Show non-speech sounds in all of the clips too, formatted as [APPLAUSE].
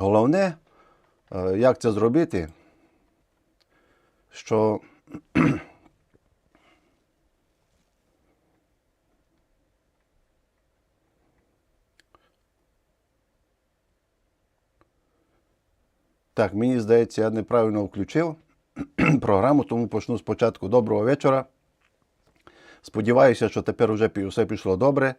Головне, е, як це зробити, що [CLEARS THROAT] Так, мені здається, я неправильно включив [CLEARS THROAT] програму, тому почну спочатку. Доброго вечора. Сподіваюся, що тепер вже все пішло добре.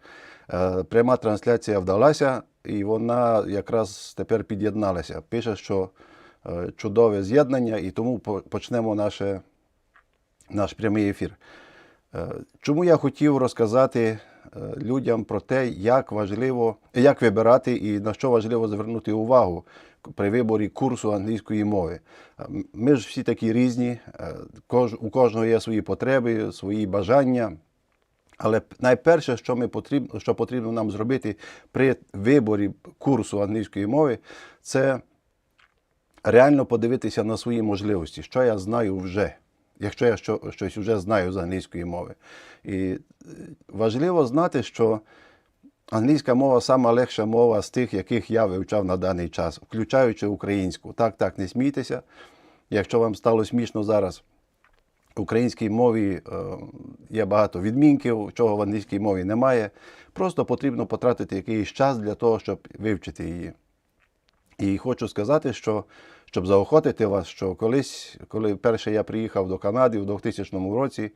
Е, Пряма трансляція вдалася, і вона якраз тепер під'єдналася. Пише, що е, чудове з'єднання, і тому почнемо наше, наш прямий ефір. Е, Чому я хотів розказати людям про те, як важливо, як вибирати і на що важливо звернути увагу при виборі курсу англійської мови. Е, Ми ж всі такі різні, е, у кожного є свої потреби, свої бажання. Але найперше, що ми потрібно, що потрібно нам зробити при виборі курсу англійської мови, це реально подивитися на свої можливості, що я знаю вже, якщо я що, щось вже знаю з англійської мови. І е, важливо знати, що англійська мова сама легша мова з тих, яких я вивчав на даний час, включаючи українську. Так, так, не смійтеся. Якщо вам стало смішно зараз, в українській мові е, є багато відмінків, чого в англійській мові немає. Просто потрібно потратити якийсь час для того, щоб вивчити її. І хочу сказати, що щоб заохотити вас, що колись, коли перше я приїхав до Канади в 2000 році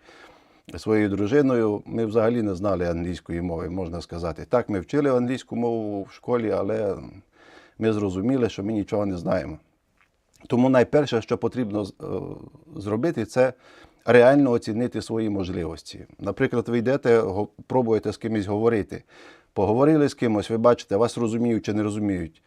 своєю дружиною, ми взагалі не знали англійської мови, можна сказати. Так, ми вчили англійську мову в школі, але ми зрозуміли, що ми нічого не знаємо. Тому найперше, що потрібно е, зробити, це реально оцінити свої можливості. Наприклад, ви йдете, пробуєте з кимось говорити. Поговорили з кимось, ви бачите, вас розуміють чи не розуміють.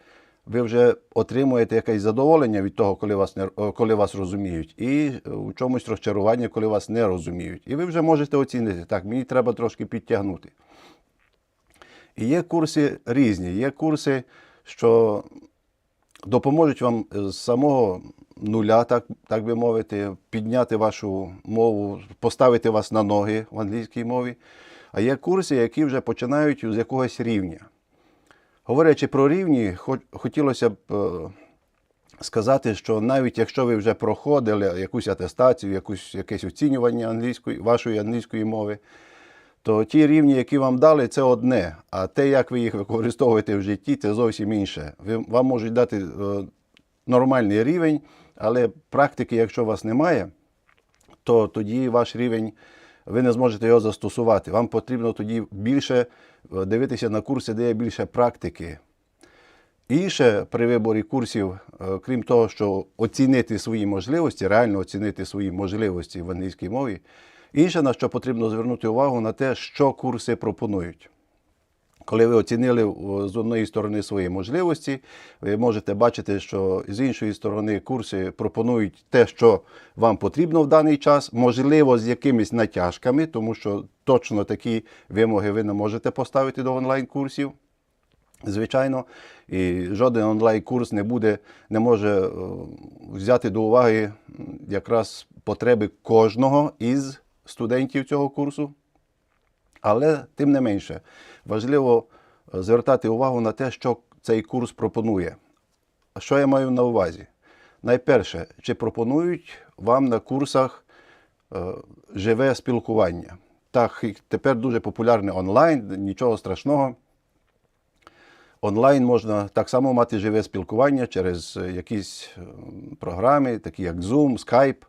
Ви вже отримуєте якесь задоволення від того, коли вас, не, е, коли вас розуміють, і е, у чомусь розчарування, коли вас не розуміють. І ви вже можете оцінити, так, мені треба трошки підтягнути. І є курси різні. Є курси, що допоможуть вам з самого нуля, так, так би мовити, підняти вашу мову, поставити вас на ноги в англійській мові. А є курси, які вже починають з якогось рівня. Говорячи про рівні, хотілося б е, сказати, що навіть якщо ви вже проходили якусь атестацію, якусь, якесь оцінювання англійської, вашої англійської мови, то ті рівні, які вам дали, це одне. А те, як ви їх використовуєте в житті, це зовсім інше. Ви, вам можуть дати е, нормальний рівень, але практики, якщо у вас немає, то тоді ваш рівень, ви не зможете його застосувати. Вам потрібно тоді більше е, дивитися на курси, де є більше практики. І ще при виборі курсів, е, крім того, що оцінити свої можливості, реально оцінити свої можливості в англійській мові, інше на що потрібно звернути увагу на те, що курси пропонують. Коли ви оцінили з однієї сторони свої можливості, ви можете бачити, що з іншої сторони курси пропонують те, що вам потрібно в даний час, можливо, з якимись натяжками, тому що точно такі вимоги ви не можете поставити до онлайн-курсів. Звичайно, і жоден онлайн-курс не буде, не може е, взяти до уваги якраз потреби кожного із студентів цього курсу. Але тим не менше, важливо е, звертати увагу на те, що цей курс пропонує. Що я маю на увазі? Найперше, чи пропонують вам на курсах е, живе спілкування? Так, тепер дуже популярне онлайн, нічого страшного. Онлайн можна так само мати живе спілкування через е, якісь е, програми, такі як Zoom, Skype,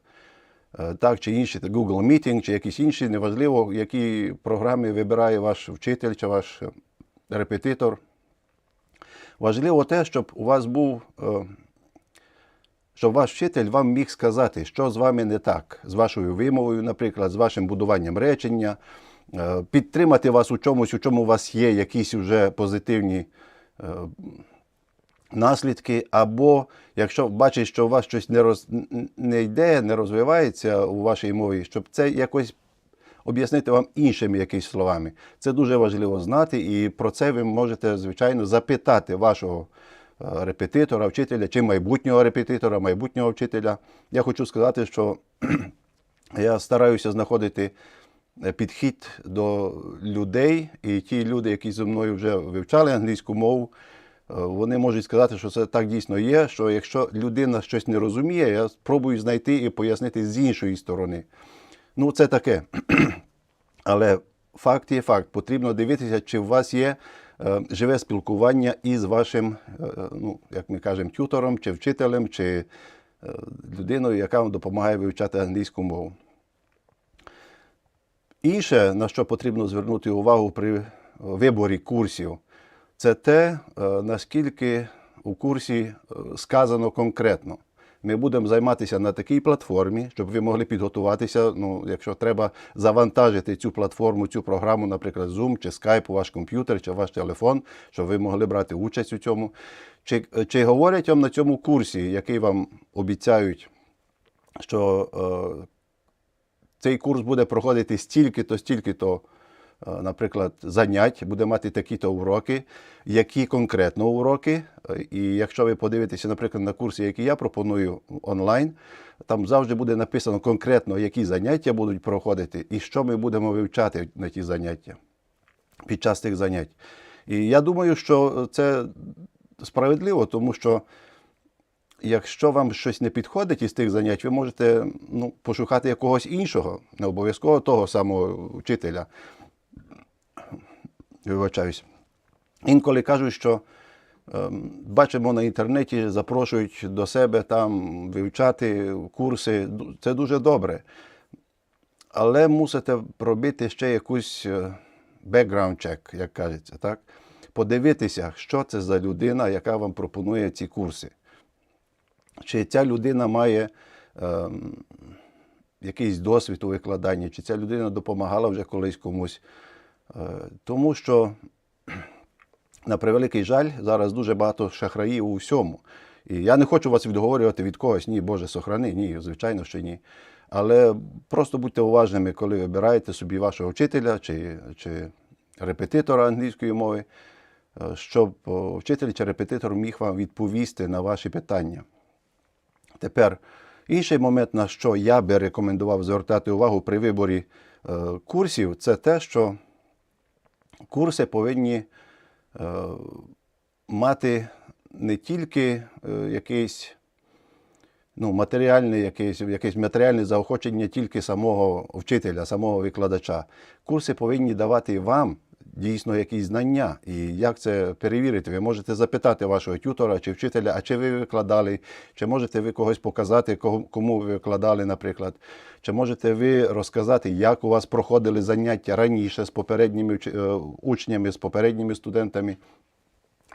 так чи інші, Google Meeting, чи якісь інші, неважливо, які програми вибирає ваш вчитель чи ваш е, репетитор. Важливо те, щоб у вас був, е, щоб ваш вчитель вам міг сказати, що з вами не так, з вашою вимовою, наприклад, з вашим будуванням речення, е, підтримати вас у чомусь, у чому у вас є якісь вже позитивні е, наслідки, або якщо бачить, що у вас щось не, роз, не йде, не розвивається у вашій мові, щоб це якось об'яснити вам іншими якимись словами. Це дуже важливо знати, і про це ви можете, звичайно, запитати вашого е, репетитора, вчителя чи майбутнього репетитора, майбутнього вчителя. Я хочу сказати, що [CLEARS THROAT] я стараюся знаходити е, підхід до людей, і ті люди, які зі мною вже вивчали англійську мову, вони можуть сказати, що це так дійсно є, що якщо людина щось не розуміє, я спробую знайти і пояснити з іншої сторони. Ну, це таке. [CLEARS THROAT] Але факт є факт. Потрібно дивитися, чи у вас є е, живе спілкування із вашим, е, ну, як ми кажемо, тютором, чи вчителем, чи е, людиною, яка вам допомагає вивчати англійську мову. Інше, на що потрібно звернути увагу при виборі курсів, це те, е, наскільки у курсі е, сказано конкретно. Ми будемо займатися на такій платформі, щоб ви могли підготуватися. Ну, якщо треба завантажити цю платформу, цю програму, наприклад, Zoom чи Skype у ваш комп'ютер чи ваш телефон, щоб ви могли брати участь у цьому. Чи, чи говорять вам на цьому курсі, який вам обіцяють, що е, цей курс буде проходити стільки-то, стільки-то, е, наприклад, занять, буде мати такі-то уроки, які конкретно уроки. Е, І якщо ви подивитеся, наприклад, на курси, які я пропоную онлайн, там завжди буде написано конкретно, які заняття будуть проходити і що ми будемо вивчати на ті заняття під час тих занять. І я думаю, що це справедливо, тому що якщо вам щось не підходить із тих занять, ви можете ну, пошукати якогось іншого, не обов'язково того самого вчителя. Вибачаюсь. Інколи кажуть, що ем, бачимо на інтернеті, запрошують до себе там вивчати курси. Це дуже добре. Але мусите робити ще якусь бекграунд чек, як кажеться, так? Подивитися, що це за людина, яка вам пропонує ці курси. Чи ця людина має ем, якийсь досвід у викладанні, чи ця людина допомагала вже колись комусь. Е, тому що, на превеликий жаль, зараз дуже багато шахраїв у всьому. І я не хочу вас відговорювати від когось, ні, Боже, сохрани, ні, звичайно, що ні. Але просто будьте уважними, коли вибираєте собі вашого вчителя чи, чи репетитора англійської мови, е, щоб вчитель чи репетитор міг вам відповісти на ваші питання. Тепер інший момент, на що я би рекомендував звертати увагу при виборі е, курсів, це те, що курси повинні е, мати не тільки е, якийсь ну, матеріальне, якесь, якесь матеріальне заохочення тільки самого вчителя, самого викладача. Курси повинні давати вам дійсно якісь знання. І як це перевірити? Ви можете запитати вашого тютора чи вчителя, а чи ви викладали, чи можете ви когось показати, кому ви викладали, наприклад. Чи можете ви розказати, як у вас проходили заняття раніше з попередніми е, учнями, з попередніми студентами.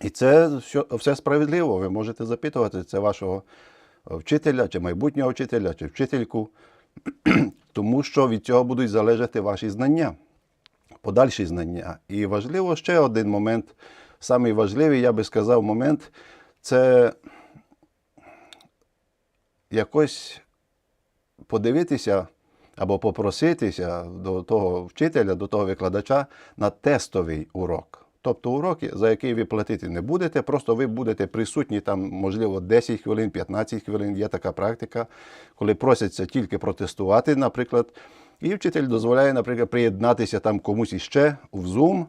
І це все, справедливо. Ви можете запитувати це вашого е, вчителя, чи майбутнього вчителя, чи вчительку, [CLEARS THROAT] тому що від цього будуть залежати ваші знання, подальші знання. І важливо ще один момент, самий важливий, я би сказав, момент це якось подивитися або попроситися до того вчителя, до того викладача на тестовий урок. Тобто уроки, за який ви платити не будете, просто ви будете присутні там, можливо, 10 хвилин, 15 хвилин. Є така практика, коли просяться тільки протестувати, наприклад, і вчитель дозволяє, наприклад, приєднатися там комусь іще в Zoom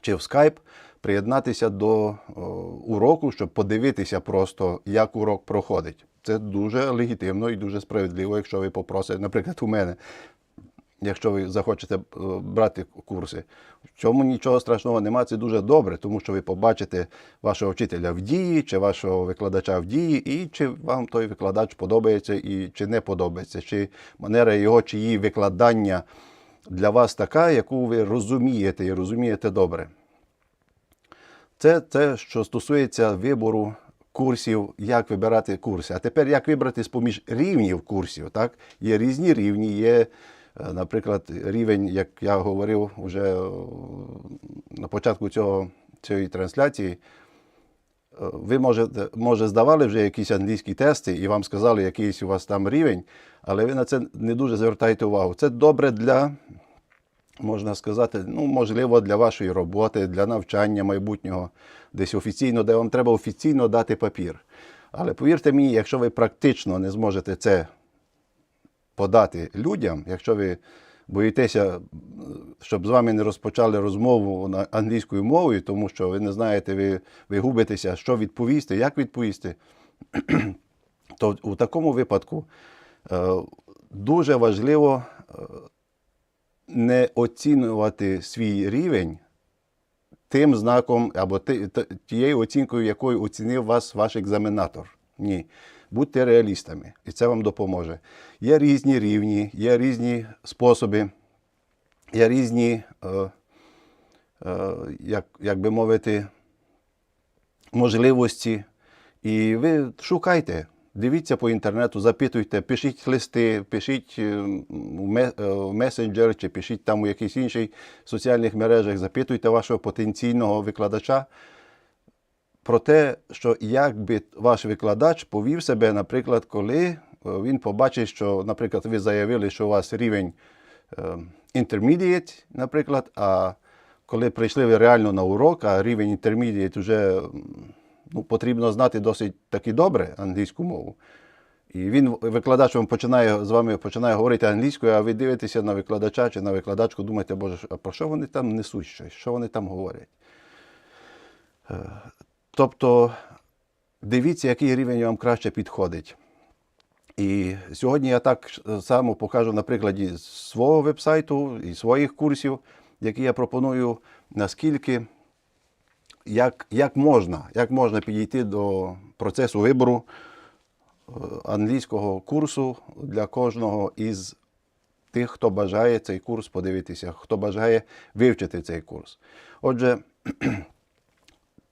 чи в Skype, приєднатися до о, уроку, щоб подивитися просто, як урок проходить. Це дуже легітимно і дуже справедливо, якщо ви попросите, наприклад, у мене, якщо ви захочете е, брати курси. В цьому нічого страшного немає, це дуже добре, тому що ви побачите вашого вчителя в дії, чи вашого викладача в дії, і чи вам той викладач подобається і чи не подобається, чи манера його чи її викладання для вас така, яку ви розумієте і розумієте добре. Це те, що стосується вибору курсів, як вибирати курси. А тепер як вибрати з-поміж рівнів курсів. Так? Є різні рівні, є, наприклад, рівень, як я говорив вже е, на початку цього, цієї трансляції. е, Ви можете, може, здавали вже якісь англійські тести, і вам сказали, якийсь у вас там рівень, але ви на це не дуже звертаєте увагу. Це добре для можна сказати, ну, можливо, для вашої роботи, для навчання майбутнього, десь офіційно, де вам треба офіційно дати папір. Але повірте мені, якщо ви практично не зможете це подати людям, якщо ви боїтеся, щоб з вами не розпочали розмову англійською мовою, тому що ви не знаєте, ви, ви губитеся, що відповісти, як відповісти, [CLEARS THROAT] то у такому випадку е, дуже важливо е, не оцінювати свій рівень тим знаком або тією оцінкою, якою оцінив вас ваш екзаменатор. Ні. Будьте реалістами, і це вам допоможе. Є різні рівні, є різні способи, є різні, е, е, як, як би мовити, можливості. І ви шукайте, дивіться по інтернету, запитуйте, пишіть листи, пишіть е, е, в месенджер чи пишіть там у якихось інших соціальних мережах, запитуйте вашого потенційного викладача про те, що як би ваш викладач повів себе, наприклад, коли е, він побачить, що, наприклад, ви заявили, що у вас рівень е, intermediate, наприклад, а коли прийшли ви реально на урок, а рівень intermediate вже ну, потрібно знати досить таки добре англійську мову. І він, викладач вам починає з вами починає говорити англійською, а ви дивитеся на викладача чи на викладачку, думаєте, Боже, а про що вони там несуть щось, що вони там говорять? Е, Тобто дивіться, який рівень вам краще підходить. І сьогодні я так само покажу на прикладі свого вебсайту і своїх курсів, які я пропоную, наскільки як, як, можна, як можна підійти до процесу вибору е, англійського курсу для кожного із тих, хто бажає цей курс подивитися, хто бажає вивчити цей курс. Отже,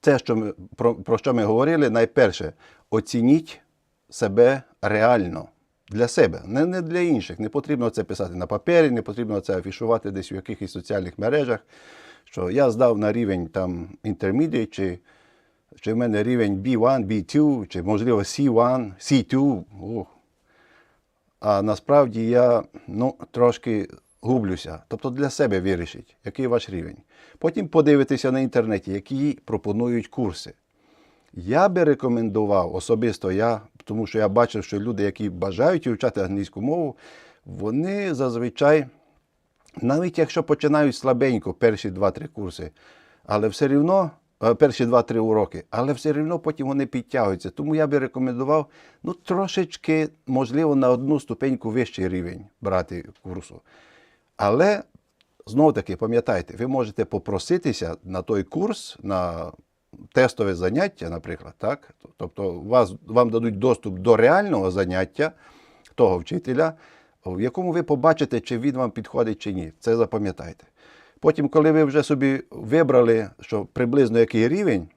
це, що ми, про, про що ми говорили, найперше, оцініть себе реально для себе, не, не для інших. Не потрібно це писати на папері, не потрібно це афішувати десь у якихось соціальних мережах, що я здав на рівень там intermediate, чи, чи в мене рівень B1, B2, чи можливо C1, C2. Ух. А насправді я ну, трошки гублюся. Тобто для себе вирішіть, який ваш рівень. Потім подивитися на інтернеті, які пропонують курси. Я би рекомендував, особисто я, тому що я бачив, що люди, які бажають вивчати англійську мову, вони зазвичай, навіть якщо починають слабенько перші 2-3 курси, але все рівно, е, перші 2-3 уроки, але все рівно потім вони підтягуються. Тому я би рекомендував ну, трошечки, можливо, на одну ступеньку вищий рівень брати курсу. Але знову таки, пам'ятайте, ви можете попроситися на той курс, на тестове заняття, наприклад, так? Тобто вас, вам дадуть доступ до реального заняття того вчителя, в якому ви побачите, чи він вам підходить чи ні. Це запам'ятайте. Потім, коли ви вже собі вибрали, що приблизно який рівень,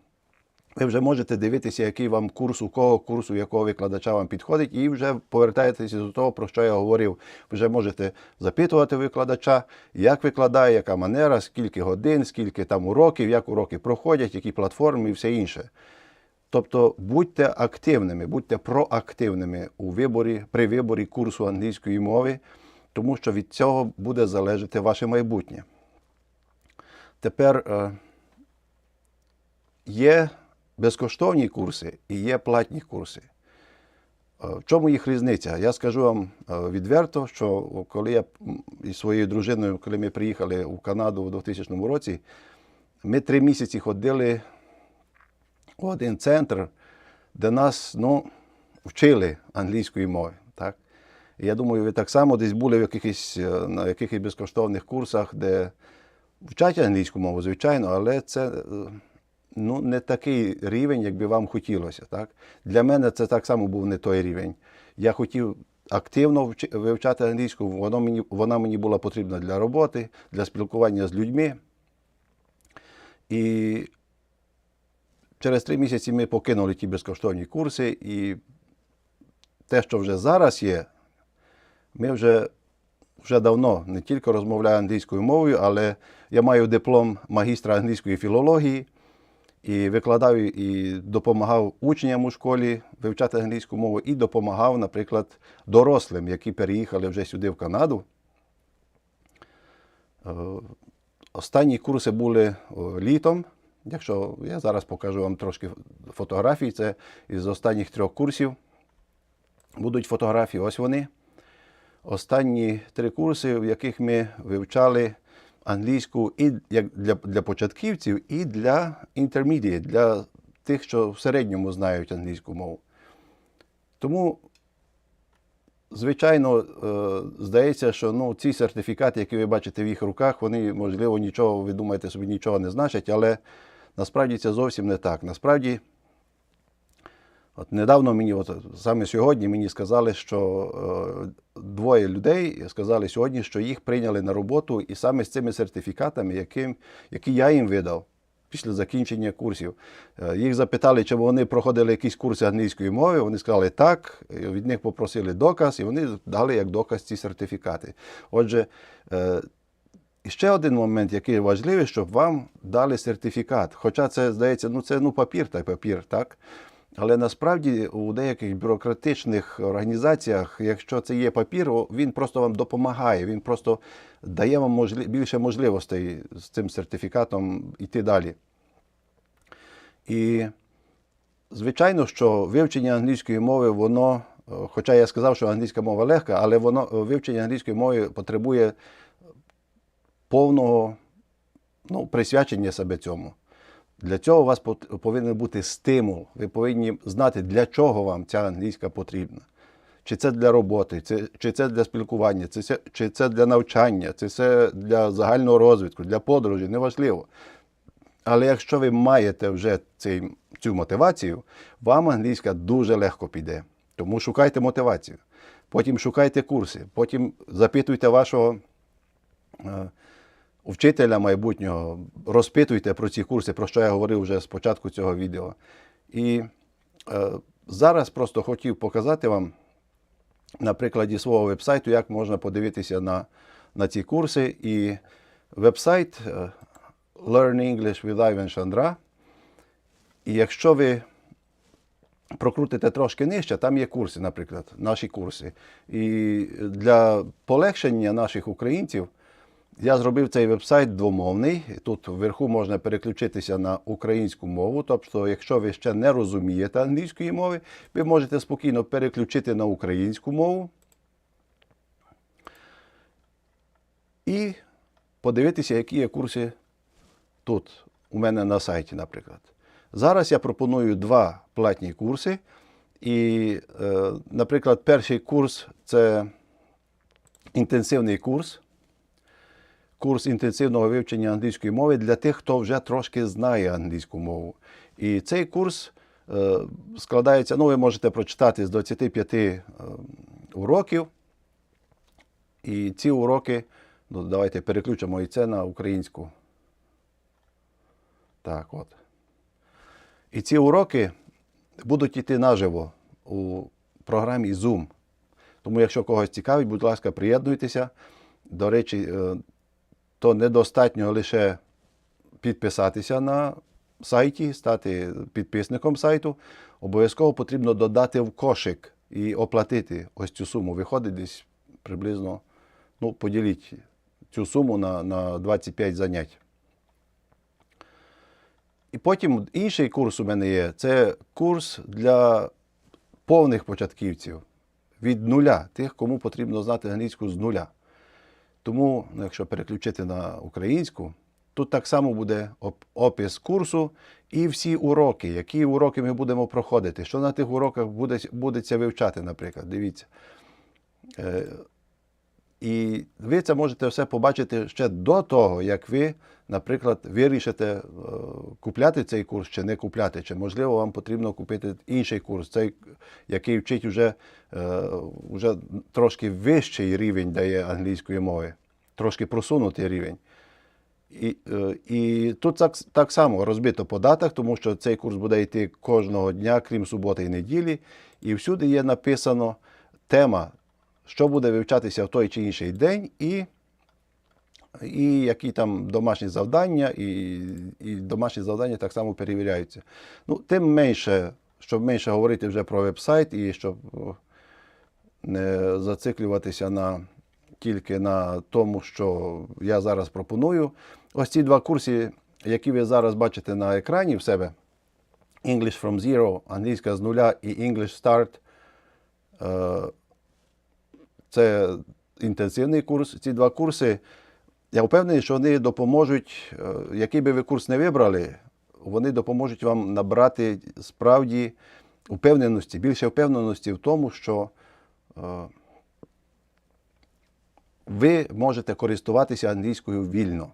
ви вже можете дивитися, який вам курс, у кого курсу, якого викладача вам підходить, і вже повертаєтеся до того, про що я говорив. Вже можете запитувати викладача, як викладає, яка манера, скільки годин, скільки там уроків, як уроки проходять, які платформи і все інше. Тобто будьте активними, будьте проактивними у виборі, при виборі курсу англійської мови, тому що від цього буде залежати ваше майбутнє. Тепер е, є безкоштовні курси і є платні курси. Е, В чому їх різниця? Я скажу вам е, відверто, що коли я із своєю дружиною, коли ми приїхали у Канаду у 2000 році, ми три місяці ходили в один центр, де нас ну, вчили англійської мови. Так? І я думаю, ви так само десь були в якихось, е, на якихось безкоштовних курсах, де вчать англійську мову, звичайно, але це ну, не такий рівень, як би вам хотілося. Так? Для мене це так само був не той рівень. Я хотів активно вивчати англійську, воно мені, вона мені була потрібна для роботи, для спілкування з людьми. І через три місяці ми покинули ті безкоштовні курси, і те, що вже зараз є, ми вже, вже давно не тільки розмовляємо англійською мовою, але я маю диплом магістра англійської філології і викладав і допомагав учням у школі вивчати англійську мову, і допомагав, наприклад, дорослим, які переїхали вже сюди в Канаду. Е, Останні курси були літом. Якщо я зараз покажу вам трошки фотографій, це із останніх трьох курсів. Будуть фотографії, ось вони. останні три курси, в яких ми вивчали англійську і як для, для початківців, і для intermediate, для тих, що в середньому знають англійську мову. Тому, звичайно, е, здається, що ну, ці сертифікати, які ви бачите в їх руках, вони, можливо, нічого, ви думаєте, собі нічого не значать, але насправді це зовсім не так. Насправді, От недавно мені, от саме сьогодні, мені сказали, що е, двоє людей сказали сьогодні, що їх прийняли на роботу і саме з цими сертифікатами, яким, які я їм видав після закінчення курсів. Е, їх запитали, чи вони проходили якісь курси англійської мови. Вони сказали так. Від них попросили доказ, і вони дали як доказ ці сертифікати. Отже, е, і ще один момент, який важливий, щоб вам дали сертифікат. Хоча це здається, ну це ну папір та папір, так? Але насправді у деяких бюрократичних організаціях, якщо це є папір, він просто вам допомагає, він просто дає вам можлі... більше можливостей з цим сертифікатом йти далі. І звичайно, що вивчення англійської мови, воно, е, хоча я сказав, що англійська мова легка, але воно е, вивчення англійської мови потребує повного ну, присвячення себе цьому. Для цього у вас повинен бути стимул. Ви повинні знати, для чого вам ця англійська потрібна. Чи це для роботи, чи, це для спілкування, чи це, для навчання, чи це для загального розвитку, для подорожі, неважливо. Але якщо ви маєте вже цей, цю мотивацію, вам англійська дуже легко піде. Тому шукайте мотивацію. Потім шукайте курси, потім запитуйте вашого е, вчителя майбутнього, розпитуйте про ці курси, про що я говорив вже з початку цього відео. І е, зараз просто хотів показати вам на прикладі свого вебсайту, як можна подивитися на, на ці курси. І вебсайт е, Learn English with Ivan Chandra. І якщо ви прокрутите трошки нижче, там є курси, наприклад, наші курси. І для полегшення наших українців я зробив цей вебсайт двомовний. Тут вверху можна переключитися на українську мову. Тобто, якщо ви ще не розумієте англійської мови, ви можете спокійно переключити на українську мову і подивитися, які є курси тут, у мене на сайті, наприклад. Зараз я пропоную два платні курси. І, е, наприклад, перший курс це інтенсивний курс курс інтенсивного вивчення англійської мови для тих, хто вже трошки знає англійську мову. І цей курс е, складається, ну, ви можете прочитати з 25 е, уроків. І ці уроки, ну, давайте переключимо і це на українську. Так, от. І ці уроки будуть йти наживо у програмі Zoom. Тому, якщо когось цікавить, будь ласка, приєднуйтеся. До речі, е, то недостатньо лише підписатися на сайті, стати підписником сайту. Обов'язково потрібно додати в кошик і оплатити ось цю суму. Виходить десь приблизно, ну, поділіть цю суму на, на 25 занять. І потім інший курс у мене є. Це курс для повних початківців від нуля, тих, кому потрібно знати англійську з нуля. Тому, ну, якщо переключити на українську, тут так само буде оп- опис курсу і всі уроки, які уроки ми будемо проходити, що на тих уроках буде, будеться вивчати, наприклад. Дивіться. Е, і ви це можете все побачити ще до того, як ви, наприклад, вирішите е, купляти цей курс чи не купляти, чи можливо вам потрібно купити інший курс, цей, який вчить вже, е, вже трошки вищий рівень дає англійської мови, трошки просунутий рівень. І, е, і тут так, так само розбито по датах, тому що цей курс буде йти кожного дня, крім суботи і неділі. І всюди є написано тема, що буде вивчатися в той чи інший день, і, і які там домашні завдання, і, і домашні завдання так само перевіряються. Ну, тим менше, щоб менше говорити вже про веб-сайт і щоб не зациклюватися на, тільки на тому, що я зараз пропоную. Ось ці два курси, які ви зараз бачите на екрані в себе: English from Zero, англійська з нуля і English Start. Це інтенсивний курс. Ці два курси, я впевнений, що вони допоможуть, е, який би ви курс не вибрали, вони допоможуть вам набрати справді впевненості, більше впевненості в тому, що е, ви можете користуватися англійською вільно.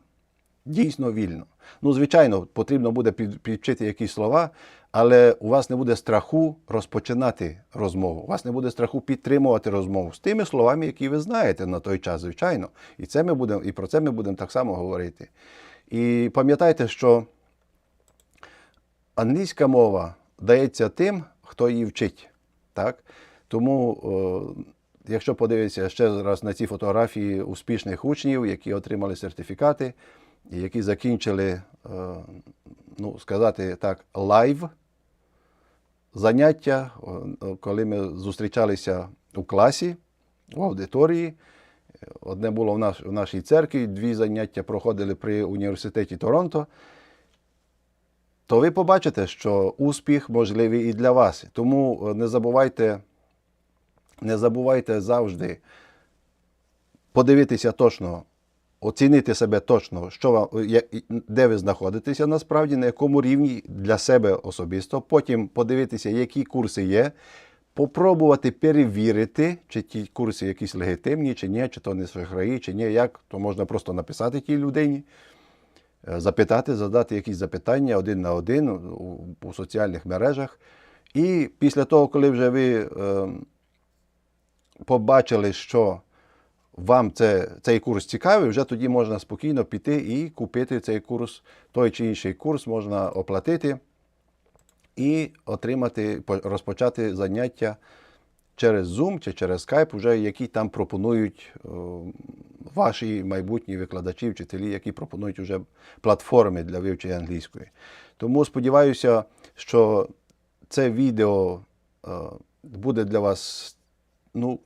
Дійсно вільно. Ну, звичайно, потрібно буде під- підвчити якісь слова, але у вас не буде страху розпочинати розмову. У вас не буде страху підтримувати розмову з тими словами, які ви знаєте на той час, звичайно. І це ми будемо, і про це ми будемо так само говорити. І пам'ятайте, що англійська мова дається тим, хто її вчить. Так? Тому, е, якщо подивитися ще раз на ці фотографії успішних учнів, які отримали сертифікати, які закінчили, е, ну, сказати так, лайв заняття, коли ми зустрічалися у класі, в аудиторії. Одне було в, наш, в нашій церкві, дві заняття проходили при університеті Торонто то ви побачите, що успіх можливий і для вас. Тому е, не забувайте, не забувайте завжди подивитися точно, оцінити себе точно, що вам, де ви знаходитеся насправді, на якому рівні для себе особисто. Потім подивитися, які курси є. Попробувати перевірити, чи ті курси якісь легітимні, чи ні, чи то не шахраї, чи ні, як, то можна просто написати тій людині е, запитати, задати якісь запитання один на один у, у соціальних мережах. І після того, коли вже ви е, побачили, що вам це, цей курс цікавий, вже тоді можна спокійно піти і купити цей курс, той чи інший курс можна оплатити і отримати, розпочати заняття через Zoom чи через Skype, вже які там пропонують е, ваші майбутні викладачі, вчителі, які пропонують вже платформи для вивчення англійської. Тому сподіваюся, що це відео е, буде для вас, ну,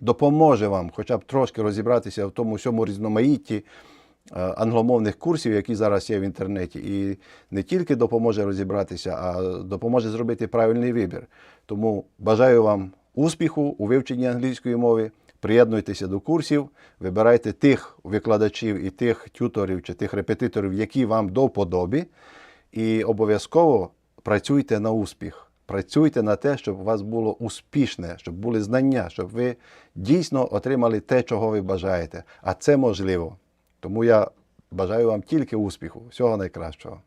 допоможе вам хоча б трошки розібратися в тому всьому різноманітті е, англомовних курсів, які зараз є в інтернеті, і не тільки допоможе розібратися, а допоможе зробити правильний вибір. Тому бажаю вам успіху у вивченні англійської мови. Приєднуйтеся до курсів, вибирайте тих викладачів і тих тюторів чи тих репетиторів, які вам до вподоби, і обов'язково працюйте на успіх. Працюйте на те, щоб у вас було успішне, щоб були знання, щоб ви дійсно отримали те, чого ви бажаєте. А це можливо. Тому я бажаю вам тільки успіху. Всього найкращого.